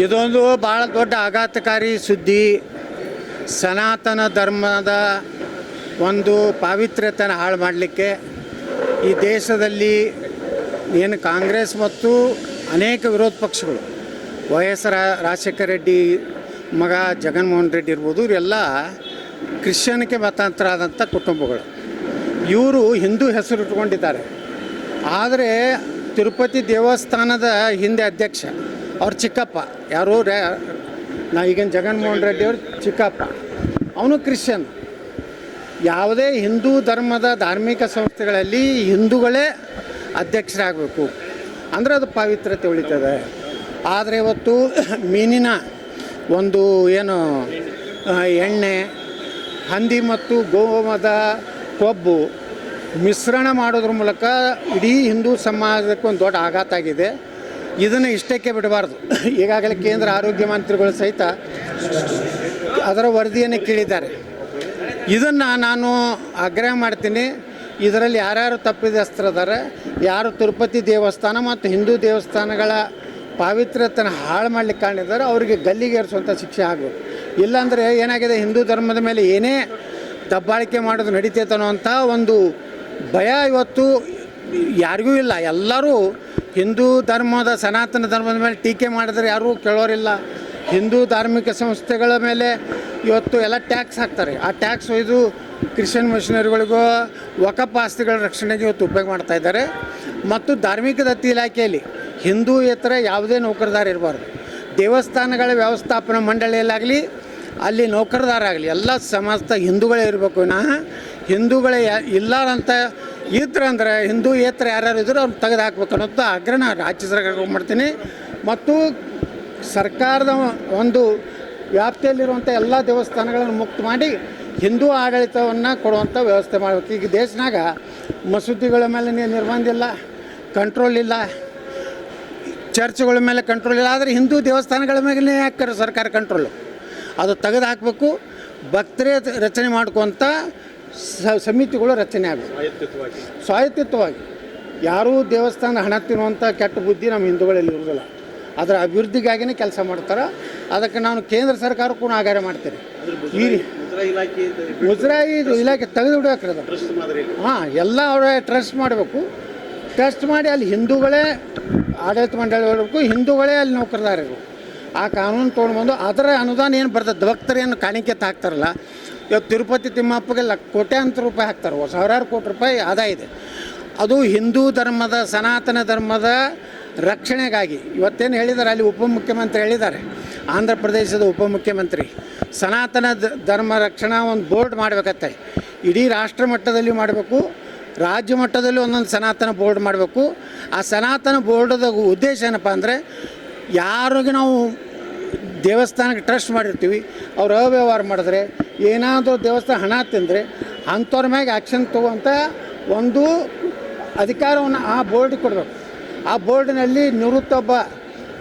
ಇದೊಂದು ಭಾಳ ದೊಡ್ಡ ಆಘಾತಕಾರಿ ಸುದ್ದಿ. ಸನಾತನ ಧರ್ಮದ ಒಂದು ಪಾವಿತ್ರ್ಯತೆಯನ್ನು ಹಾಳು ಮಾಡಲಿಕ್ಕೆ ಈ ದೇಶದಲ್ಲಿ ಏನು ಕಾಂಗ್ರೆಸ್ ಮತ್ತು ಅನೇಕ ವಿರೋಧ ಪಕ್ಷಗಳು, ವೈ ಎಸ್ ರಾ- ರಾಜಶೇಖರ ರೆಡ್ಡಿ ಮಗ ಜಗನ್ಮೋಹನ್ ರೆಡ್ಡಿ ಇರ್ಬೋದು, ಇವರೆಲ್ಲ ಕ್ರಿಶ್ಚಿಯನ್ಗೆ ಮತಾಂತರ ಆದಂಥ ಕುಟುಂಬಗಳು. ಇವರು ಹಿಂದೂ ಹೆಸರು ಇಟ್ಕೊಂಡಿದ್ದಾರೆ. ಆದರೆ ತಿರುಪತಿ ದೇವಸ್ಥಾನದ ಹಿಂದೆ ಅಧ್ಯಕ್ಷ ಅವ್ರ ಚಿಕ್ಕಪ್ಪ. ಯಾರು ರೇ, ನಾ ಈಗಿನ ಜಗನ್ಮೋಹನ್ ರೆಡ್ಡಿ ಅವ್ರ ಚಿಕ್ಕಪ್ಪ. ಅವನು ಕ್ರಿಶ್ಚಿಯನ್. ಯಾವುದೇ ಹಿಂದೂ ಧರ್ಮದ ಧಾರ್ಮಿಕ ಸಂಸ್ಥೆಗಳಲ್ಲಿ ಹಿಂದೂಗಳೇ ಅಧ್ಯಕ್ಷರಾಗಬೇಕು. ಅಂದರೆ ಅದು ಪವಿತ್ರತೆ ಉಳಿತದೆ. ಆದರೆ ಇವತ್ತು ಮೀನಿನ ಒಂದು ಏನು ಎಣ್ಣೆ, ಹಂದಿ ಮತ್ತು ಗೋಮದ ಕೊಬ್ಬು ಮಿಶ್ರಣ ಮಾಡೋದ್ರ ಮೂಲಕ ಇಡೀ ಹಿಂದೂ ಸಮಾಜಕ್ಕೆ ಒಂದು ದೊಡ್ಡ ಆಘಾತ ಆಗಿದೆ. ಇದನ್ನು ಇಷ್ಟಕ್ಕೆ ಬಿಡಬಾರ್ದು. ಈಗಾಗಲೇ ಕೇಂದ್ರ ಆರೋಗ್ಯ ಮಂತ್ರಿಗಳು ಸಹಿತ ಅದರ ವರದಿಯನ್ನು ಕೇಳಿದ್ದಾರೆ. ಇದನ್ನು ನಾನು ಆಗ್ರಹ ಮಾಡ್ತೀನಿ. ಇದರಲ್ಲಿ ಯಾರ್ಯಾರು ತಪ್ಪಿದಸ್ತರದಾರೆ ಯಾರು ತಿರುಪತಿ ದೇವಸ್ಥಾನ ಮತ್ತು ಹಿಂದೂ ದೇವಸ್ಥಾನಗಳ ಪಾವಿತ್ರ್ಯತನ ಹಾಳು ಮಾಡ್ಲಿಕ್ಕೆ ಕಾರಣಿದ್ದಾರೆ ಅವರಿಗೆ ಗಲ್ಲಿಗೆ ಏರಿಸುವಂಥ ಶಿಕ್ಷೆ ಆಗಬೇಕು. ಇಲ್ಲಾಂದರೆ ಏನಾಗಿದೆ? ಹಿಂದೂ ಧರ್ಮದ ಮೇಲೆ ಏನೇ ದಬ್ಬಾಳಿಕೆ ಮಾಡೋದು ನಡೀತೈತನೋ ಅಂತ ಒಂದು ಭಯ ಇವತ್ತು ಯಾರಿಗೂ ಇಲ್ಲ. ಎಲ್ಲರೂ ಹಿಂದೂ ಧರ್ಮದ ಸನಾತನ ಧರ್ಮದ ಮೇಲೆ ಟೀಕೆ ಮಾಡಿದ್ರೆ ಯಾರೂ ಕೇಳೋರಿಲ್ಲ. ಹಿಂದೂ ಧಾರ್ಮಿಕ ಸಂಸ್ಥೆಗಳ ಮೇಲೆ ಇವತ್ತು ಎಲ್ಲ ಟ್ಯಾಕ್ಸ್ ಹಾಕ್ತಾರೆ. ಆ ಟ್ಯಾಕ್ಸ್ ಒಯ್ದು ಕ್ರಿಶ್ಚಿಯನ್ ಮಿಷನರಿಗಳಿಗೂ ವಕಫ್ ಆಸ್ತಿಗಳ ರಕ್ಷಣೆಗೆ ಇವತ್ತು ಉಪಯೋಗ ಮಾಡ್ತಾ ಇದ್ದಾರೆ. ಮತ್ತು ಧಾರ್ಮಿಕ ದತ್ತಿ ಇಲಾಖೆಯಲ್ಲಿ ಹಿಂದೂಯೇತರ ಯಾವುದೇ ನೌಕರದಾರ ಇರಬಾರ್ದು. ದೇವಸ್ಥಾನಗಳ ವ್ಯವಸ್ಥಾಪನಾ ಮಂಡಳಿಯಲ್ಲಾಗಲಿ ಅಲ್ಲಿ ನೌಕರದಾರಾಗಲಿ, ಎಲ್ಲ ಸಮಸ್ತ ಹಿಂದೂಗಳೇ ಇರಬೇಕು ವಿನಃ. ಹಿಂದೂಗಳೇ ಇಲ್ಲಾರಂತ ಇದ್ರಂದ್ರೆ ಹಿಂದೂ ಏತರ ಯಾರ್ಯಾರು ಇದ್ರು ಅವ್ರು ತೆಗೆದು ಹಾಕ್ಬೇಕು ಅನ್ನೋದು ಆಗ್ರಹ ರಾಜ್ಯ ಸರ್ಕಾರಕ್ಕೆ ಮಾಡ್ತೀನಿ. ಮತ್ತು ಸರ್ಕಾರದ ಒಂದು ವ್ಯಾಪ್ತಿಯಲ್ಲಿರುವಂಥ ಎಲ್ಲ ದೇವಸ್ಥಾನಗಳನ್ನು ಮುಕ್ತ ಮಾಡಿ ಹಿಂದೂ ಆಡಳಿತವನ್ನು ಕೊಡುವಂಥ ವ್ಯವಸ್ಥೆ ಮಾಡಬೇಕು. ಈಗ ದೇಶನಾಗ ಮಸೂದಿಗಳ ಮೇಲೆ ನಿರ್ಬಂಧ ಇಲ್ಲ ಕಂಟ್ರೋಲ್ ಇಲ್ಲ ಚರ್ಚ್ಗಳ ಮೇಲೆ ಕಂಟ್ರೋಲ್ ಇಲ್ಲ, ಆದರೆ ಹಿಂದೂ ದೇವಸ್ಥಾನಗಳ ಮೇಲೆ ಯಾಕೆ ಸರ್ಕಾರ ಕಂಟ್ರೋಲು ಅದು ತೆಗೆದು ಹಾಕಬೇಕು ಭಕ್ತರೇ ರಚನೆ ಮಾಡ್ಕೊತ ಸಮಿತಿಗಳು ರಚನೆ ಆಗಬೇಕು. ಸ್ವಾಯತ್ತಿತ್ವವಾಗಿ ಯಾರೂ ದೇವಸ್ಥಾನ ಹಣ ತಿನ್ನುವಂಥ ಕೆಟ್ಟ ಬುದ್ಧಿ ನಮ್ಮ ಹಿಂದೂಗಳಲ್ಲಿ ಇರೋದಿಲ್ಲ ಅದರ ಅಭಿವೃದ್ಧಿಗಾಗಿನೇ ಕೆಲಸ ಮಾಡ್ತಾರೆ. ಅದಕ್ಕೆ ನಾನು ಕೇಂದ್ರ ಸರ್ಕಾರಕ್ಕೂ ಆಗಾರ ಮಾಡ್ತೇನೆ. ಈ ಮುಜರಾಯಿ ಇಲಾಖೆ ತೆಗೆದು ಬಿಡಬೇಕ್ರದ ಹಾಂ ಎಲ್ಲ ಅವರ ಟ್ರಸ್ಟ್ ಮಾಡಬೇಕು. ಟ್ರಸ್ಟ್ ಮಾಡಿ ಅಲ್ಲಿ ಹಿಂದೂಗಳೇ ಆಡಳಿತ ಮಂಡಳಿ ಇರಬೇಕು ಹಿಂದೂಗಳೇ ಅಲ್ಲಿ ನೌಕರದಾರರು ಇರಬೇಕು ಆ ಕಾನೂನು ತೊಗೊಂಡ್ಬಂದು ಅದರ ಅನುದಾನ ಏನು ಬರ್ತದೆ? ಭಕ್ತರೇನು ಕಾಣಿಕೆ ಹಾಕ್ತಾರಲ್ಲ, ಇವತ್ತು ತಿರುಪತಿ ತಿಮ್ಮಪ್ಪಗೆ ಲಕ್, ಕೋಟ್ಯಾಂತರ ರೂಪಾಯಿ ಹಾಕ್ತಾರೆ ಸಾವಿರಾರು ಕೋಟಿ ರೂಪಾಯಿ ಆದಾಯ ಇದೆ. ಅದು ಹಿಂದೂ ಧರ್ಮದ, ಸನಾತನ ಧರ್ಮದ ರಕ್ಷಣೆಗಾಗಿ, ಇವತ್ತೇನು ಹೇಳಿದ್ದಾರೆ ಅಲ್ಲಿ ಉಪಮುಖ್ಯಮಂತ್ರಿ ಹೇಳಿದ್ದಾರೆ, ಆಂಧ್ರ ಪ್ರದೇಶದ ಉಪಮುಖ್ಯಮಂತ್ರಿ. ಸನಾತನ ಧರ್ಮ ರಕ್ಷಣಾ ಒಂದು ಬೋರ್ಡ್ ಮಾಡಬೇಕತ್ತೆ. ಇಡೀ ರಾಷ್ಟ್ರ ಮಟ್ಟದಲ್ಲಿ ಮಾಡಬೇಕು, ರಾಜ್ಯ ಮಟ್ಟದಲ್ಲಿ ಒಂದೊಂದು ಸನಾತನ ಬೋರ್ಡ್ ಮಾಡಬೇಕು. ಆ ಸನಾತನ ಬೋರ್ಡದ ಉದ್ದೇಶ ಏನಪ್ಪ ಅಂದರೆ ಯಾರಿಗೆ ನಾವು ದೇವಸ್ಥಾನಕ್ಕೆ ಟ್ರಸ್ಟ್ ಮಾಡಿರ್ತೀವಿ, ಅವ್ರು ಅವ್ಯವಹಾರ ಮಾಡಿದ್ರೆ, ಏನಾದರೂ ದೇವಸ್ಥಾನ ಹಣ ತಿಂದರೆ, ಅಂಥವ್ರ ಮ್ಯಾಗೆ ಆ್ಯಕ್ಷನ್ ತೊಗೊವಂಥ ಒಂದು ಅಧಿಕಾರವನ್ನು ಆ ಬೋರ್ಡಿಗೆ ಕೊಡಬೇಕು. ಆ ಬೋರ್ಡಿನಲ್ಲಿ ನಿವೃತ್ತ ಒಬ್ಬ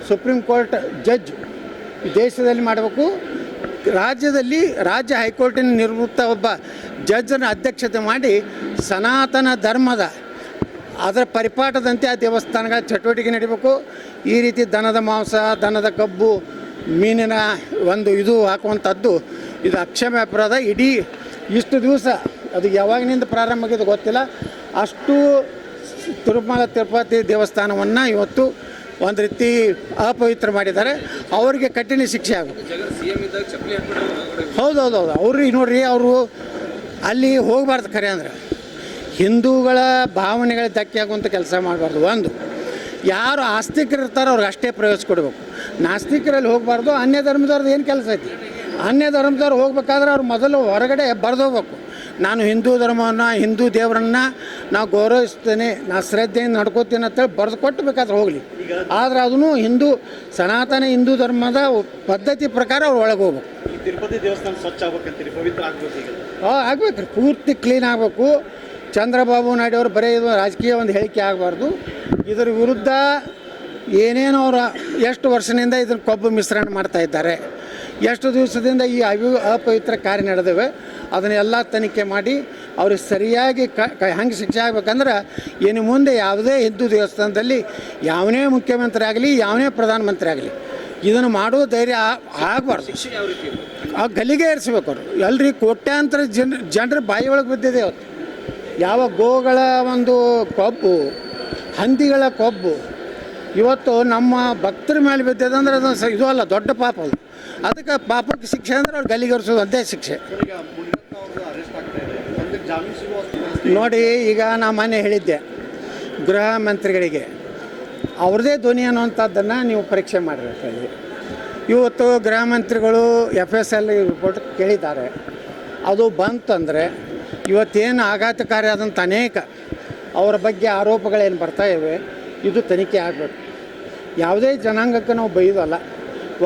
ಸುಪ್ರೀಂ ಕೋರ್ಟ್ ಜಡ್ಜ್ ದೇಶದಲ್ಲಿ ಮಾಡಬೇಕು. ರಾಜ್ಯದಲ್ಲಿ ರಾಜ್ಯ ಹೈಕೋರ್ಟಿನ ನಿವೃತ್ತ ಒಬ್ಬ ಜಡ್ಜನ ಅಧ್ಯಕ್ಷತೆ ಮಾಡಿ ಸನಾತನ ಧರ್ಮದ ಅದರ ಪರಿಪಾಠದಂತೆ ಆ ದೇವಸ್ಥಾನಗಳ ಚಟುವಟಿಕೆ ನಡಿಬೇಕು. ಈ ರೀತಿ ದನದ ಮಾಂಸ, ದನದ ಕಬ್ಬು, ಮೀನಿನ ಒಂದು ಇದು ಹಾಕುವಂಥದ್ದು ಇದು ಅಕ್ಷಮ್ಯ ಅಪರಾಧ. ಇಡೀ ಇಷ್ಟು ದಿವಸ ಅದು ಯಾವಾಗಿನಿಂದ ಪ್ರಾರಂಭ ಆಗಿದೆ ಗೊತ್ತಿಲ್ಲ. ಅಷ್ಟು ತಿರುಮಲ ತಿರುಪತಿ ದೇವಸ್ಥಾನವನ್ನು ಇವತ್ತು ಒಂದು ರೀತಿ ಅಪವಿತ್ರ ಮಾಡಿದ್ದಾರೆ. ಅವರಿಗೆ ಕಠಿಣ ಶಿಕ್ಷೆ ಆಗುತ್ತೆ ಹೌದು ಹೌದು ಅವ್ರಿಗೆ ನೋಡ್ರಿ, ಅವರು ಅಲ್ಲಿ ಹೋಗಬಾರ್ದು ಖರೆ ಅಂದ್ರೆ. ಹಿಂದೂಗಳ ಭಾವನೆಗಳ ಧಕ್ಕೆ ಆಗುವಂಥ ಕೆಲಸ ಮಾಡಬಾರ್ದು. ಒಂದು ಯಾರು ಆಸ್ತಿಕರು ಇರ್ತಾರೋ ಅವ್ರಿಗೆ ಅಷ್ಟೇ ಪ್ರವೇಶ ಕೊಡಬೇಕು. ನಾಸ್ತಿಕರಲ್ಲಿ ಹೋಗಬಾರ್ದು ಅನ್ಯ ಧರ್ಮದವ್ರದ್ದು ಏನು ಕೆಲಸ ಐತಿ? ಅನ್ಯ ಧರ್ಮದವ್ರು ಹೋಗ್ಬೇಕಾದ್ರೆ ಅವ್ರು ಮೊದಲು ಹೊರಗಡೆ ಬರೆದೋಗ್ಬೇಕು ನಾನು ಹಿಂದೂ ಧರ್ಮವನ್ನು ಹಿಂದೂ ದೇವರನ್ನು ನಾವು ಗೌರವಿಸ್ತೇನೆ ನಾ ಶ್ರದ್ಧೆಯಿಂದ ನಡ್ಕೋತೀನಿ ಅಂತೇಳಿ ಬರೆದು ಕೊಟ್ಟು ಬೇಕಾದ್ರೆ ಹೋಗಲಿ. ಆದರೆ ಅದನ್ನು ಹಿಂದೂ ಸನಾತನ ಹಿಂದೂ ಧರ್ಮದ ಪದ್ಧತಿ ಪ್ರಕಾರ ಅವ್ರು ಒಳಗೆ ಹೋಗ್ಬೇಕು. ತಿರುಪತಿ ದೇವಸ್ಥಾನ ಸ್ವಚ್ಛ ಆಗ್ಬೇಕಂತೀರಿ ಪವಿತ್ರ ಆಗ್ಬೇಕು ಹಾಂ ಆಗ್ಬೇಕು ರೀ. ಪೂರ್ತಿ ಕ್ಲೀನ್ ಆಗಬೇಕು. ಚಂದ್ರಬಾಬು ನಾಯ್ಡು ಅವರು ಬರೀ ಇದು ರಾಜಕೀಯ ಒಂದು ಹೇಳಿಕೆ ಆಗಬಾರ್ದು. ಇದರ ವಿರುದ್ಧ ಏನೇನು ಅವರು ಎಷ್ಟು ವರ್ಷದಿಂದ ಇದನ್ನು ಕೊಬ್ಬು ಮಿಶ್ರಣ ಮಾಡ್ತಾ ಇದ್ದಾರೆ. ಎಷ್ಟು ದಿವಸದಿಂದ ಈ ಅವಿ ಅಪವಿತ್ರ ಕಾರ್ಯ ನಡೆದವೆ. ಅದನ್ನೆಲ್ಲ ತನಿಖೆ ಮಾಡಿ ಅವ್ರಿಗೆ ಸರಿಯಾಗಿ ಕ ಹೆಂಗೆ ಶಿಕ್ಷೆ ಆಗ್ಬೇಕಂದ್ರೆ ಇನ್ನು ಮುಂದೆ ಯಾವುದೇ ಹಿಂದೂ ದೇವಸ್ಥಾನದಲ್ಲಿ ಯಾವನೇ ಮುಖ್ಯಮಂತ್ರಿ ಆಗಲಿ ಯಾವನೇ ಪ್ರಧಾನಮಂತ್ರಿ ಆಗಲಿ ಇದನ್ನು ಮಾಡೋ ಧೈರ್ಯ ಆಗಬಾರ್ದು? ಆ ಗಲಿಗೆ ಏರಿಸ್ಬೇಕು ಅವರು. ಎಲ್ರಿ ಕೋಟ್ಯಾಂತರ ಜನ ಜನರ ಬಾಯಿ ಒಳಗೆ ಬಿದ್ದಿದೆ ಅವತ್ತು. ಯಾವ ಗೋಗಳ ಒಂದು ಕೊಬ್ಬು, ಹಂದಿಗಳ ಕೊಬ್ಬು, ಇವತ್ತು ನಮ್ಮ ಭಕ್ತರ ಮೇಲೆ ಬಿದ್ದಿದೆ ಅಂದರೆ ಅದು ಸ- ಇದು ಅಲ್ಲ, ದೊಡ್ಡ ಪಾಪ ಅದು. ಅದಕ್ಕೆ ಪಾಪಕ್ಕೆ ಶಿಕ್ಷೆ ಅಂದ್ರೆ ಅವ್ರು ಗಲಿಗರಿಸೋದು ಅದೇ ಶಿಕ್ಷೆ. ನೋಡಿ, ಈಗ ನಾ ಮೊನ್ನೆ ಹೇಳಿದ್ದೆ, ಗೃಹ ಮಂತ್ರಿಗಳಿಗೆ, ಅವ್ರದೇ ಧ್ವನಿ ಅನ್ನುವಂಥದ್ದನ್ನು ನೀವು ಪರೀಕ್ಷೆ ಮಾಡಿರಿ ಇವತ್ತು ಗೃಹ ಮಂತ್ರಿಗಳು ಎಫ್ ಎಸ್ ಎಲ್ ರಿಪೋರ್ಟ್ ಕೇಳಿದ್ದಾರೆ. ಅದು ಬಂತಂದರೆ ಇವತ್ತೇನು ಆಘಾತಕಾರಿ ಆದಂಥ ಅನೇಕ ಅವರ ಬಗ್ಗೆ ಆರೋಪಗಳೇನು ಬರ್ತಾ ಇವೆ, ಇದು ತನಿಖೆ ಆಗಬೇಕು. ಯಾವುದೇ ಜನಾಂಗಕ್ಕೆ ನಾವು ಬೈದಲ್ಲ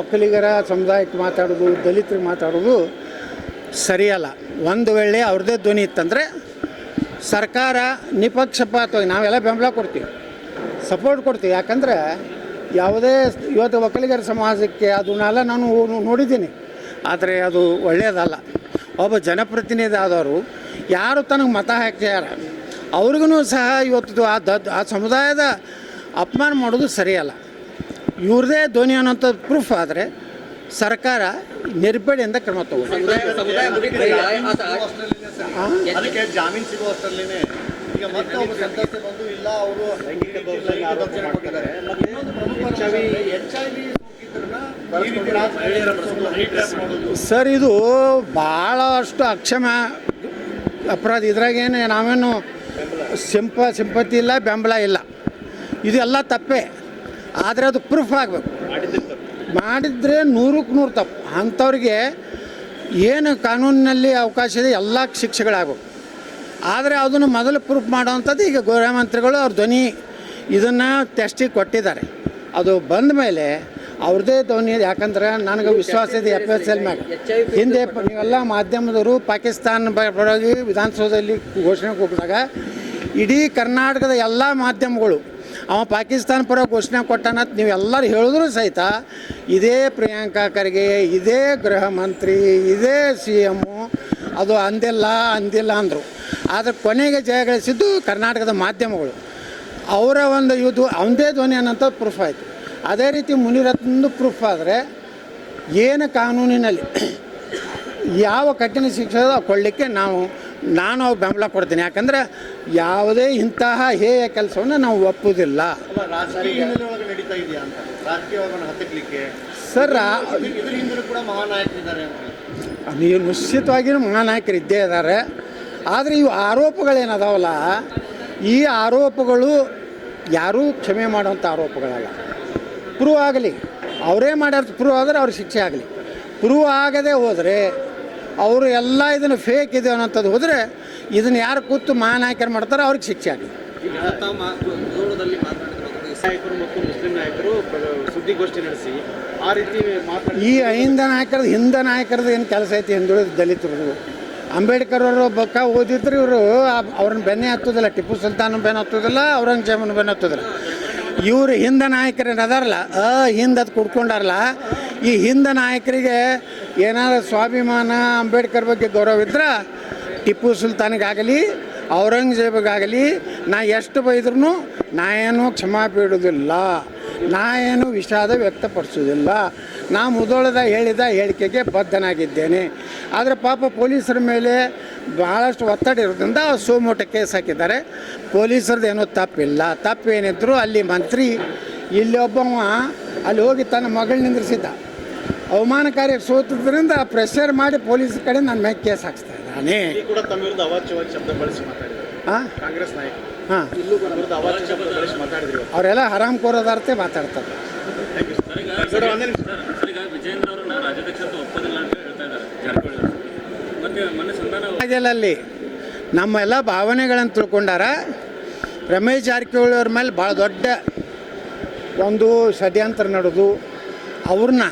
ಒಕ್ಕಲಿಗರ ಸಮುದಾಯಕ್ಕೆ ಮಾತಾಡೋದು, ದಲಿತರಿಗೆ ಮಾತಾಡೋದು ಸರಿಯಲ್ಲ. ಒಂದು ವೇಳೆ ಅವ್ರದ್ದೇ ಧ್ವನಿ ಇತ್ತಂದರೆ ಸರ್ಕಾರ ನಿಪಕ್ಷಪಾತವಾಗಿ, ನಾವೆಲ್ಲ ಬೆಂಬಲ ಕೊಡ್ತೀವಿ, ಸಪೋರ್ಟ್ ಕೊಡ್ತೀವಿ. ಯಾಕಂದರೆ ಯಾವುದೇ ಇವತ್ತು ಒಕ್ಕಲಿಗರ ಸಮಾಜಕ್ಕೆ ಅದನ್ನೆಲ್ಲ ನಾನು ನೋಡಿದ್ದೀನಿ. ಆದರೆ ಅದು ಒಳ್ಳೆಯದಲ್ಲ ಒಬ್ಬ ಜನಪ್ರತಿನಿಧಿ ಆದವರು ಯಾರು ತನಗೆ ಮತ ಹಾಕ್ತಿದ್ದಾರೆ ಅವ್ರಿಗೂ ಸಹ ಇವತ್ತು ಆ ದ ಆ ಸಮುದಾಯದ ಅಪಮಾನ ಮಾಡೋದು ಸರಿಯಲ್ಲ. ಇವ್ರದೇ ಧ್ವನಿ ಅನ್ನೋಂಥ ಪ್ರೂಫ್ ಆದರೆ ಸರ್ಕಾರ ನಿರ್ಬೇಡಿಯಿಂದ ಕ್ರಮ ತಗೋಬೇಕು ಜಾಮೀನು ಸರ್, ಇದು ಭಾಳಷ್ಟು ಅಕ್ಷಮ ಅಪರಾಧ. ಇದ್ರಾಗೇನು ನಾವೇನು ಸಿಂಪ, ಸಿಂಪತಿ ಇಲ್ಲ, ಬೆಂಬಲ ಇಲ್ಲ. ಇದೆಲ್ಲ ತಪ್ಪೇ. ಆದರೆ ಅದು ಪ್ರೂಫ್ ಆಗಬೇಕು. ಮಾಡಿದರೆ ನೂರಕ್ಕೆ ನೂರು ತಪ್ಪು. ಅಂಥವ್ರಿಗೆ ಏನು ಕಾನೂನಿನಲ್ಲಿ ಅವಕಾಶ ಇದೆ, ಎಲ್ಲ ಶಿಕ್ಷೆಗಳಾಗಬೇಕು. ಆದರೆ ಅದನ್ನು ಮೊದಲು ಪ್ರೂಫ್ ಮಾಡೋವಂಥದ್ದು ಈಗ ಗೃಹ ಮಂತ್ರಿಗಳು ಅವ್ರ ಧ್ವನಿ ಇದನ್ನು ಟೆಸ್ಟಿಗೆ ಕೊಟ್ಟಿದ್ದಾರೆ. ಅದು ಬಂದ ಮೇಲೆ ಅವ್ರದ್ದೇ ಧ್ವನಿ ಯಾಕಂದ್ರೆ ನನಗೆ ವಿಶ್ವಾಸ ಇದೆ ಎಫ್ ಎಸ್ ಎಲ್ ಮ್ಯಾಗ. ಹಿಂದೆ ನೀವೆಲ್ಲ ಮಾಧ್ಯಮದವರು ಪಾಕಿಸ್ತಾನ ಪರವಾಗಿ ವಿಧಾನಸೌಧದಲ್ಲಿ ಘೋಷಣೆ ಕೊಟ್ಟಾಗ ಇಡೀ ಕರ್ನಾಟಕದ ಎಲ್ಲ ಮಾಧ್ಯಮಗಳು, ಅವ ಪಾಕಿಸ್ತಾನ ಪರ ಘೋಷಣೆ ಕೊಟ್ಟಾನಂತ ನೀವೆಲ್ಲರೂ ಹೇಳಿದ್ರು ಸಹಿತ ಇದೇ ಪ್ರಿಯಾಂಕಾ ಖರ್ಗೆ, ಇದೇ ಗೃಹ ಮಂತ್ರಿ, ಇದೇ ಸಿ ಎಮ್ಮು ಅದು ಅಂದಿಲ್ಲ ಅಂದಿಲ್ಲ ಅಂದರು. ಆದರೆ ಕೊನೆಗೆ ಜಯಗಳಿಸಿದ್ದು ಕರ್ನಾಟಕದ ಮಾಧ್ಯಮಗಳು. ಅವರ ಒಂದು ಇದು, ಅವನದೇ ಧ್ವನಿ ಅನ್ನೋಂಥ ಪ್ರೂಫ್ ಆಯಿತು. ಅದೇ ರೀತಿ ಮುನಿರತ್ನದ್ದು ಪ್ರೂಫ್ ಆದರೆ ಏನು ಕಾನೂನಿನಲ್ಲಿ ಯಾವ ಕಠಿಣ ಶಿಕ್ಷೆ ಕೊಡಲಿಕ್ಕೆ ನಾವು ನಾನು ಬೆಂಬಲ ಕೊಡ್ತೀನಿ. ಯಾಕಂದರೆ ಯಾವುದೇ ಇಂತಹ ಹೇಯ ಕೆಲಸವನ್ನು ನಾವು ಒಪ್ಪುವುದಿಲ್ಲ ಸರ್ ನೀವು ನಿಶ್ಚಿತವಾಗಿಯೂ ಮಹಾನಾಯಕರು ಇದ್ದೇ ಇದ್ದಾರೆ ಆದರೆ ಇವು ಆರೋಪಗಳೇನದಾವಲ್ಲ ಈ ಆರೋಪಗಳು ಯಾರೂ ಕ್ಷಮೆ ಮಾಡುವಂಥ ಆರೋಪಗಳಲ್ಲ. ಪ್ರೂವ್ ಆಗಲಿ. ಅವರೇ ಮಾಡ್ಯಾರ ಪ್ರೂವ್ ಆದರೆ ಅವ್ರಿಗೆ ಶಿಕ್ಷೆ ಆಗಲಿ. ಪ್ರೂವ್ ಆಗದೆ ಹೋದರೆ ಅವರು ಎಲ್ಲ ಇದನ್ನು ಫೇಕ್ ಇದೆ ಅನ್ನೋಂಥದ್ದು ಹೋದರೆ ಇದನ್ನು ಯಾರು ಕೂತು ಮಹಾನಾಯಕರು ಮಾಡ್ತಾರೆ ಅವ್ರಿಗೆ ಶಿಕ್ಷೆ ಆಗಲಿ. ಸುದ್ದಿಗೋಷ್ಠಿ ನಡೆಸಿ ಆ ರೀತಿ ಈ ಅಹಿಂದ ನಾಯಕರದ್ದು ಹಿಂದ ನಾಯಕರದ್ದು ಏನು ಕೆಲಸ ಐತಿ ಹಿಂದುಳಿದ ದಲಿತರದು ಅಂಬೇಡ್ಕರ್ ಅವರು ಬಕ್ಕ ಓದಿದ್ರು ಇವರು ಅವ್ರನ್ನ ಬೆನ್ನೆ ಹತ್ತೋದಿಲ್ಲ ಟಿಪ್ಪು ಸುಲ್ತಾನ್ ಬೆನ್ನ ಹತ್ತೋದಿಲ್ಲ ಔರಂಗಜೇಬನ ಬೆನ್ನ ಹತ್ತೋದಿಲ್ಲ. ಇವರು ಹಿಂದ ನಾಯಕರ ಅದಾರಲ್ಲ ಅ ಹಿಂದೆ ಅದು ಕುಡ್ಕೊಂಡಾರಲ್ಲ, ಈ ಹಿಂದ ನಾಯಕರಿಗೆ ಏನಾದ್ರು ಸ್ವಾಭಿಮಾನ, ಅಂಬೇಡ್ಕರ್ ಬಗ್ಗೆ ಗೌರವ ಇದ್ರೆ ಟಿಪ್ಪು ಸುಲ್ತಾನಿಗಾಗಲಿ ಔರಂಗಜೇಬಗಾಗಲಿ, ನಾ ಎಷ್ಟು ಬೈದ್ರೂ ನಾ ಏನು ಕ್ಷಮಾ ಬೀಳೋದಿಲ್ಲ ನಾ ಏನು ವಿಷಾದ ವ್ಯಕ್ತಪಡಿಸೋದಿಲ್ಲ ನಾ ಮುದೋಳದ ಹೇಳಿದ ಹೇಳಿಕೆಗೆ ಬದ್ಧನಾಗಿದ್ದೇನೆ. ಆದರೆ ಪಾಪ ಪೊಲೀಸರ ಮೇಲೆ ಭಾಳಷ್ಟು ಒತ್ತಡ ಇರೋದ್ರಿಂದ ಸೋಮೋಟ ಕೇಸ್ ಹಾಕಿದ್ದಾರೆ. ಪೊಲೀಸರದ್ದು ಏನೂ ತಪ್ಪಿಲ್ಲ. ತಪ್ಪೇನಿದ್ರು ಅಲ್ಲಿ ಮಂತ್ರಿ ಇಲ್ಲಿ ಒಬ್ಬವ ಅಲ್ಲಿ ಹೋಗಿ ತನ್ನ ಮಗಳು ನಿಂದ್ರಿಸಿದ್ದ. ಅವಮಾನಕಾರಿ ಸೋತಿದ್ರಿಂದ ಪ್ರೆಷರ್ ಮಾಡಿ ಪೊಲೀಸ್ ಕಡೆ ನನ್ನ ಮೇಲೆ ಕೇಸ್ ಹಾಕ್ಸ್ತಾ ಇದ್ದಾನೆ ಹಾಂ. ಅವರೆಲ್ಲ ಹರಾಮ್ ಕೋರೋದಾರ್ತೆ ಮಾತಾಡ್ತಾರೆ ಥ್ಯಾಂಕ್ ಯು ಸರ್ ಒಂದೇ ನಿಮಿಷ ಸರ್ ಈಗ ವಿಜೇಂದ್ರ ಅವರನ್ನ ರಾಜ್ಯಾಧ್ಯಕ್ಷ ಅಂತ ಒಪ್ಪೋದಿಲ್ಲ ಅಂತ ಹೇಳ್ತಾ ಇದ್ದಾರೆ ಜಾರಕಿಹೊಳಿ ಅವರು. ಅಲ್ಲಿ ನಮ್ಮ ಎಲ್ಲ ಭಾವನೆಗಳನ್ನು ತಿಳ್ಕೊಂಡಾರ ರಮೇಶ್ ಜಾರಕಿಹೊಳಿ ಅವ್ರ ಮೇಲೆ ಭಾಳ ದೊಡ್ಡ ಒಂದು ಷಡ್ಯಂತ್ರ ನಡೆದು ಅವ್ರನ್ನ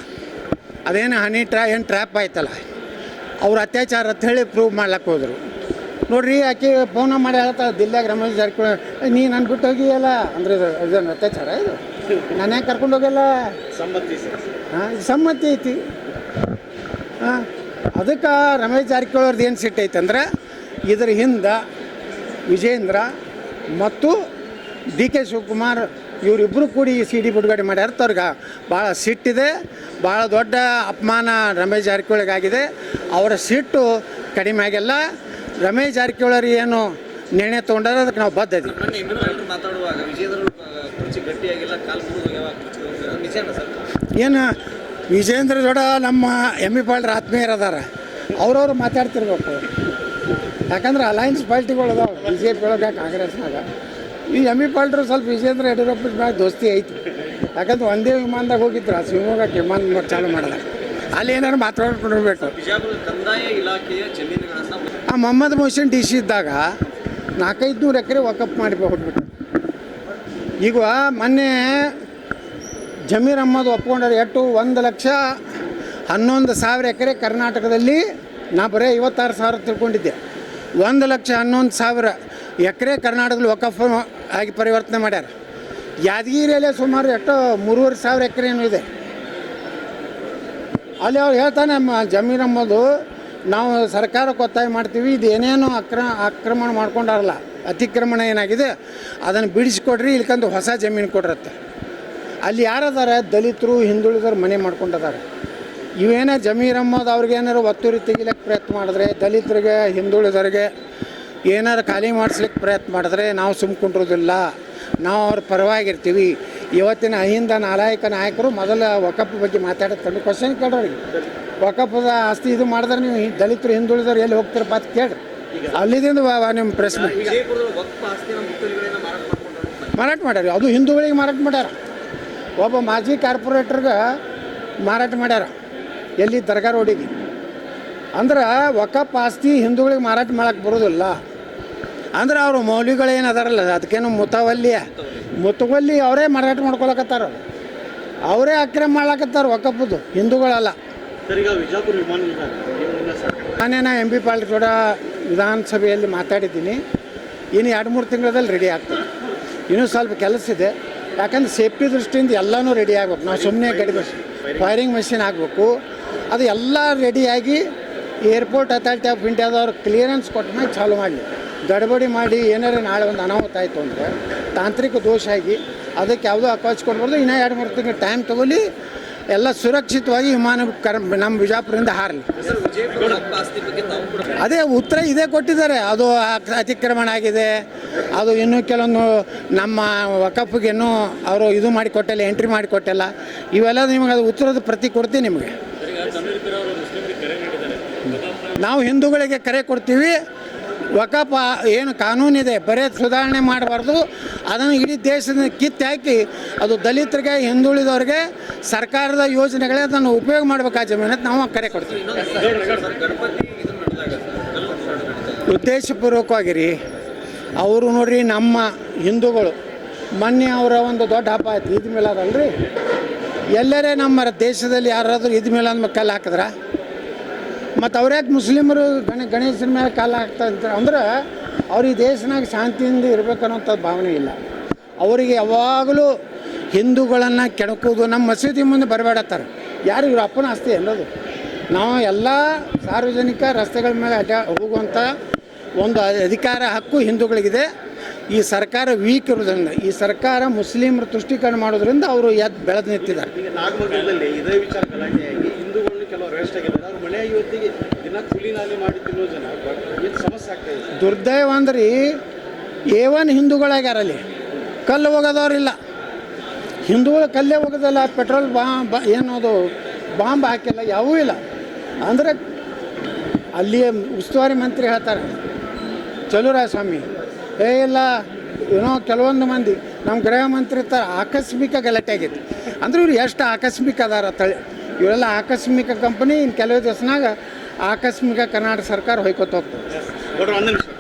ಅದೇನು ಹನಿ ಟ್ರಾ ಏನು ಟ್ರ್ಯಾಪ್ ಆಯ್ತಲ್ಲ ಅವ್ರ ಅತ್ಯಾಚಾರ ಅಂತ ಹೇಳಿ ಪ್ರೂವ್ ಮಾಡ್ಲಕ್ಕೆ ಹೋದರು. ನೋಡ್ರಿ ಆಕೆ ಫೋನ ಮಾಡಿ ಹೇಳ್ತಾ ದಿಲ್ಲಾಗ ರಮೇಶ್ ಜಾರಕಿಹೊಳಿ ನೀ ನಾನು ಬಿಟ್ಟು ಹೋಗಿಯಲ್ಲ? ಅಂದರೆ ಇದು ಇದನ್ನು ಅತ್ಯಾಚಾರ ಇದು. ನಾನು ಯಾಕೆ ಕರ್ಕೊಂಡು ಹೋಗಲ್ಲ? ಸಮ್ಮತಿ ಹಾಂ ಸಮ್ಮತಿ ಐತಿ. ಅದಕ್ಕೆ ರಮೇಶ್ ಜಾರಕಿಹೊಳಿ ಏನು ಸಿಟ್ಟೈತೆ ಅಂದ್ರೆ ಇದರ ಹಿಂದೆ ವಿಜೇಂದ್ರ ಮತ್ತು ಡಿ ಕೆ ಶಿವಕುಮಾರ್ ಇವರಿಬ್ಬರು ಕೂಡಿ ಈ ಸಿ ಡಿ ಬಿಡುಗಡೆ ಮಾಡ್ಯಾರ. ಅವ್ರಿಗೆ? ಭಾಳ ಸಿಟ್ಟಿದೆ ಭಾಳ ದೊಡ್ಡ ಅಪಮಾನ ರಮೇಶ್ ಜಾರಕಿಹೊಳಿಗಾಗಿದೆ. ಅವರ ಸಿಟ್ಟು ಕಡಿಮೆ ಆಗಿಲ್ಲ. ರಮೇಶ್ ಜಾರಕಿಹೊಳಿ ಏನು ನಿರ್ಣಯ ತೊಗೊಂಡಾರ ಅದಕ್ಕೆ ನಾವು ಬದ್ಧ ಮಾತಾಡುವಾಗ ಏನು ವಿಜೇಂದ್ರ ದೊಡ್ಡ ನಮ್ಮ ಎಂ ಇ ಪಾಲ್ರ ಆತ್ಮೀಯರು ಅದಾರ. ಅವ್ರವ್ರು ಮಾತಾಡ್ತಿರ್ಬೇಕು. ಯಾಕಂದ್ರೆ ಅಲಯನ್ಸ್ ಪಾರ್ಟಿಗಳು ಅದಾವೆ. ಬಿ ಜೆ ಪಿ ಒಳಗೆ ಕಾಂಗ್ರೆಸ್ನಾಗ ಈ ಎಂ ಇ ಪಾಲ್ಟ್ರು ಸ್ವಲ್ಪ ವಿಜೇಂದ್ರ ಯಡಿಯೂರಪ್ಪ ಮ್ಯಾಗ ದೋಸ್ತಿ ಐತಿ. ಯಾಕಂದ್ರೆ ಒಂದೇ ವಿಮಾನದಾಗ ಹೋಗಿದ್ರು. ಆ ಶಿವಮೊಗ್ಗಕ್ಕೆ ವಿಮಾನ ಚಾಲು ಮಾಡಿದಾಗ. ಅಲ್ಲಿ ಏನಾರು ಮಾತಾಡ್ಕೊಂಡಿರ್ಬೇಕು. ಆ ಮೊಹಮ್ಮದ್ ಮೊಹಸಿನ್ ಡಿ ಸಿ ಇದ್ದಾಗ ನಾಲ್ಕೈದು ನೂರು ಎಕರೆ ವಾಕಪ್ ಮಾಡಿ ಹೊಟ್ಬಿಟ್ಟು ಈಗ ಮೊನ್ನೆ ಜಮೀರ್ ಅಹ್ಮದ್ ಒಪ್ಕೊಂಡಾರೆ ಎಷ್ಟು? ಒಂದು ಲಕ್ಷ ಹನ್ನೊಂದು ಸಾವಿರ ಎಕರೆ ಕರ್ನಾಟಕದಲ್ಲಿ ನಾ ಬರೀ ಐವತ್ತಾರು ಸಾವಿರ ತಿಳ್ಕೊಂಡಿದ್ದೆ. ಒಂದು ಲಕ್ಷ ಹನ್ನೊಂದು ಸಾವಿರ ಎಕರೆ ಕರ್ನಾಟಕದಲ್ಲಿ ವಕಫ್ ಆಗಿ ಪರಿವರ್ತನೆ ಮಾಡ್ಯಾರ. ಯಾದಗಿರಿಯಲ್ಲೇ ಸುಮಾರು ಎಷ್ಟು ಮೂರುವರೆ ಸಾವಿರ ಎಕರೆ ಏನು ಇದೆ. ಅಲ್ಲಿ ಅವ್ರು ಹೇಳ್ತಾನೆ ಜಮೀರ್ ಅಮ್ಮದು ನಾವು ಸರ್ಕಾರಕ್ಕೆ ಒತ್ತಾಯ ಮಾಡ್ತೀವಿ, ಇದು ಏನೇನು ಅಕ್ರ ಆಕ್ರಮಣ ಮಾಡ್ಕೊಂಡಾರಲ್ಲ, ಅತಿಕ್ರಮಣ ಏನಾಗಿದೆ, ಅದನ್ನು ಬಿಡಿಸಿಕೊಡ್ರಿ ಇಲ್ಕಂದು ಹೊಸ ಜಮೀನು ಕೊಡ್ರತ್ತೆ. ಅಲ್ಲಿ ಯಾರದಾರ? ದಲಿತರು ಹಿಂದುಳಿದವ್ರು ಮನೆ ಮಾಡ್ಕೊಂಡಿದ್ದಾರೆ ಇವೇನೇ ಜಮೀರ್ ಅಹ್ಮದ್ ಅವ್ರಿಗೆ ಏನಾರು ಒತ್ತುರಿ ತೆಗಿಲಿಕ್ಕೆ ಪ್ರಯತ್ನ ಮಾಡಿದ್ರೆ ದಲಿತರಿಗೆ ಹಿಂದುಳಿದವ್ರಿಗೆ ಏನಾರು ಖಾಲಿ ಮಾಡಿಸ್ಲಿಕ್ಕೆ ಪ್ರಯತ್ನ ಮಾಡಿದ್ರೆ ನಾವು ಸುಮ್ಕೊಂಡಿರೋದಿಲ್ಲ ನಾವು ಅವ್ರ ಪರವಾಗಿರ್ತೀವಿ. ಇವತ್ತಿನ ಅಹಿಂದ ನಾಲಾಯಕ ನಾಯಕರು ಮೊದಲ ವಕಪ್ ಬಗ್ಗೆ ಮಾತಾಡುತ್ತಾರೆ ಕ್ವಶನ್ ಕೇಳೋರಿಗೆ ವಕಪ್ಪದ ಆಸ್ತಿ ಇದು ಮಾಡಿದ್ರೆ ನೀವು ದಲಿತರು ಹಿಂದುಳಿದವ್ರು ಎಲ್ಲಿ ಹೋಗ್ತೀರಪ್ಪ ಅಂತ ಕೇಳ್ರಿ. ಅಲ್ಲಿದಿಂದ ನಿಮ್ಮ ಪ್ರಶ್ನೆ. ಮಾರಾಟ ಮಾಡ್ಯಾರ ಅದು ಹಿಂದೂಗಳಿಗೆ ಮಾರಾಟ ಮಾಡ್ಯಾರ. ಒಬ್ಬ ಮಾಜಿ ಕಾರ್ಪೊರೇಟರ್ಗೆ ಮಾರಾಟ ಮಾಡ್ಯಾರ. ಎಲ್ಲಿ ದರ್ಗಾ ರೋಡಿಗೆ. ಅಂದ್ರೆ ಒಕ್ಕಪ್ಪ ಆಸ್ತಿ ಹಿಂದೂಗಳಿಗೆ ಮಾರಾಟ ಮಾಡಕ್ಕೆ ಬರೋದಿಲ್ಲ. ಅಂದ್ರೆ ಅವರು ಮೌಲ್ಯಗಳೇನು ಅದಾರಲ್ಲ ಅದಕ್ಕೇನು ಮುತವಲ್ಲಿ ಮುತವಲ್ಲಿ ಅವರೇ ಮಾರಾಟ ಮಾಡ್ಕೊಳಕತ್ತಾರ. ಅವರೇ ಅಕ್ರಮ ಮಾಡ್ಲಕತ್ತಾರ ಒಕ್ಕಪ್ಪದು ಹಿಂದೂಗಳಲ್ಲ. ನಾನೇನ ಎಂ ಬಿ ಪಾಲ್ಟಿ ಕೂಡ ವಿಧಾನಸಭೆಯಲ್ಲಿ ಮಾತಾಡಿದ್ದೀನಿ. ಇನ್ನು ಎರಡು ಮೂರು ತಿಂಗಳಲ್ಲಿ ರೆಡಿ ಆಗ್ತದೆ. ಇನ್ನೂ ಸ್ವಲ್ಪ ಕೆಲಸ ಇದೆ. ಯಾಕಂದ್ರೆ ಸೇಫ್ಟಿ ದೃಷ್ಟಿಯಿಂದ ಎಲ್ಲನೂ ರೆಡಿ ಆಗ್ಬೇಕು. ನಾವು ಸುಮ್ಮನೆ ಗಡಿ ಫೈರಿಂಗ್ ಮೆಷಿನ್ ಆಗಬೇಕು ಅದು ಎಲ್ಲ ರೆಡಿಯಾಗಿ ಏರ್ಪೋರ್ಟ್ ಅಥಾರಿಟಿ ಆಫ್ ಇಂಡಿಯಾದವ್ರು ಕ್ಲಿಯರೆನ್ಸ್ ಕೊಟ್ಟ ಮೇಲೆ ಚಾಲು ಮಾಡಲಿ. ಗಡಬಡಿ ಮಾಡಿ ಏನಾರು ನಾಳೆ ಒಂದು ಅನಾಹುತ ಆಯಿತು ಅಂದರೆ ತಾಂತ್ರಿಕ ದೋಷ ಆಗಿ ಅದಕ್ಕೆ ಯಾವುದೋ ಅಪಾಚ್ ಕೊಡ್ಬಾರ್ದು ಇನ್ನೂ ಎರಡು ಮೂರು ತಿಂಗಳು ಟೈಮ್ ತೊಗೊಲಿ ಎಲ್ಲ ಸುರಕ್ಷಿತವಾಗಿ ವಿಮಾನ ಕರ್ ನಮ್ಮ ಬಿಜಾಪುರದಿಂದ ಹಾರಲಿ. ಅದೇ ಉತ್ತರ ಇದೇ ಕೊಟ್ಟಿದ್ದಾರೆ. ಅದು ಅತಿಕ್ರಮಣ ಆಗಿದೆ. ಅದು ಇನ್ನೂ ಕೆಲವೊಂದು ನಮ್ಮ ವಕಫ್ಗೆ ಇನ್ನೂ ಅವರು ಇದು ಮಾಡಿ ಕೊಟ್ಟಿಲ್ಲ ಎಂಟ್ರಿ ಮಾಡಿ ಕೊಟ್ಟಿಲ್ಲ. ಇವೆಲ್ಲ ನಿಮಗೆ ಅದು ಉತ್ತರದ ಪ್ರತಿ ಕೊಡ್ತೀನಿ ನಿಮಗೆ. ನಾವು ಹಿಂದೂಗಳಿಗೆ ಕರೆ ಕೊಡ್ತೀವಿ. ವಕಫ ಏನು ಕಾನೂನಿದೆ ಬರೇ ಸುಧಾರಣೆ ಮಾಡಬಾರ್ದು. ಅದನ್ನು ಇಡೀ ದೇಶದ ಕಿತ್ತು ಹಾಕಿ, ಅದು ದಲಿತರಿಗೆ, ಹಿಂದುಳಿದವ್ರಿಗೆ ಸರ್ಕಾರದ ಯೋಜನೆಗಳೇ ಅದನ್ನು ಉಪಯೋಗ ಮಾಡಬೇಕಾದ ಆ ನಾವು ಕರೆ ಕೊಡ್ತೀವಿ. ಸರ್ ಗಣಪತಿ ಇದನ್ನ ನಡೆದಾಗ ಸರ್ ಕಲ್ಲು ಹೋರಾಟ ನಡೀತಾ ಇದೆ. ಉದ್ದೇಶಪೂರ್ವಕವಾಗಿ ರೀ ಅವರು ನೋಡಿರಿ ನಮ್ಮ ಹಿಂದೂಗಳು, ಮೊನ್ನೆ ಅವರ ಒಂದು ದೊಡ್ಡ ಹಬ್ಬ ಆಯ್ತು ಇದ್ಮೇಲೆ ಅದಲ್ರಿ ಎಲ್ಲರೇ ನಮ್ಮ ದೇಶದಲ್ಲಿ ಯಾರಾದರೂ ಇದ್ಮೇಲೆ ಅಂದ್ಮೇಲೆ ಮೇಲೆ ಕಲ್ಲು ಹಾಕಿದ್ರ? ಮತ್ತು ಅವ್ರ್ಯಾಕೆ ಮುಸ್ಲಿಮರು ಗಣ, ಗಣೇಶನ ಮೇಲೆ ಕಾಲ ಹಾಕ್ತಾ ಇರ್ತಾರೆ? ಅಂದ್ರೆ ಅವ್ರು ಈ ದೇಶನಾಗ ಶಾಂತಿಯಿಂದ ಇರಬೇಕನ್ನೋಂಥ ಭಾವನೆ ಇಲ್ಲ. ಅವರಿಗೆ ಯಾವಾಗಲೂ ಹಿಂದೂಗಳನ್ನು ಕೆಣಕೋದು ನಮ್ಮ ಮಸೀದಿ ಮುಂದೆ ಬರಬೇಡತ್ತಾರೆ ಯಾರು ಇವ್ರ ಅಪ್ಪನ ಆಸ್ತಿ ಅನ್ನೋದು? ನಾವು ಎಲ್ಲ ಸಾರ್ವಜನಿಕ ರಸ್ತೆಗಳ ಮೇಲೆ ಅಡ್ಡ ಹೋಗುವಂಥ ಒಂದು ಅಧಿಕಾರ ಹಕ್ಕು ಹಿಂದೂಗಳಿಗಿದೆ. ಈ ಸರ್ಕಾರ ವೀಕ್ ಇರೋದ್ರಿಂದ ಈ ಸರ್ಕಾರ ಮುಸ್ಲಿಮರ ತುಷ್ಟೀಕರಣ ಮಾಡೋದ್ರಿಂದ ಅವರು ಎದ್ದು ಬೆಳೆದು ನಿಂತಿದ್ದಾರೆ. ಮನೆಯ ಯುವತಿಗೆ ದಿನ ಕೂಲಿ ನಾಲಿ ಮಾಡಿ ತಿನ್ನೋ ಜನ ಏನು ಸಮಸ್ಯೆ ದುರ್ದೈವ ಅಂದ್ರೆ ಏವನ್ ಹಿಂದೂಗಳಾಗ್ಯಾರಲ್ಲಿ. ಕಲ್ಲು ಹೋಗೋದವ್ರಿಲ್ಲ ಹಿಂದೂಗಳು ಕಲ್ಲೇ ಹೋಗೋದಲ್ಲ ಪೆಟ್ರೋಲ್ ಬಾಂಬ್ ಅದು ಬಾಂಬ್ ಹಾಕಿಲ್ಲ ಯಾವೂ ಇಲ್ಲ. ಅಂದರೆ ಅಲ್ಲಿಯ ಉಸ್ತುವಾರಿ ಮಂತ್ರಿ ಹೇಳ್ತಾರೆ ಚಲುರಾಯ ಸ್ವಾಮಿ ಏ ಇಲ್ಲ, ಏನೋ ಕೆಲವೊಂದು ಮಂದಿ ನಮ್ಮ ಗೃಹ ಮಂತ್ರಿ ಥರ ಆಕಸ್ಮಿಕ ಗಲಾಟೆ ಆಗೈತಿ ಅಂದ್ರೆ ಇವ್ರು ಎಷ್ಟು ಆಕಸ್ಮಿಕ ಅದಾರ ತಳಿ ಇವರೆಲ್ಲ ಆಕಸ್ಮಿಕ ಕಂಪನಿ ಇನ್ನು ಕೆಲವೇ ದಿವಸನಾಗ ಆಕಸ್ಮಿಕ ಕರ್ನಾಟಕ ಸರ್ಕಾರ ಹೊಯ್ಕೊತ ಹೋಗ್ತದೆ.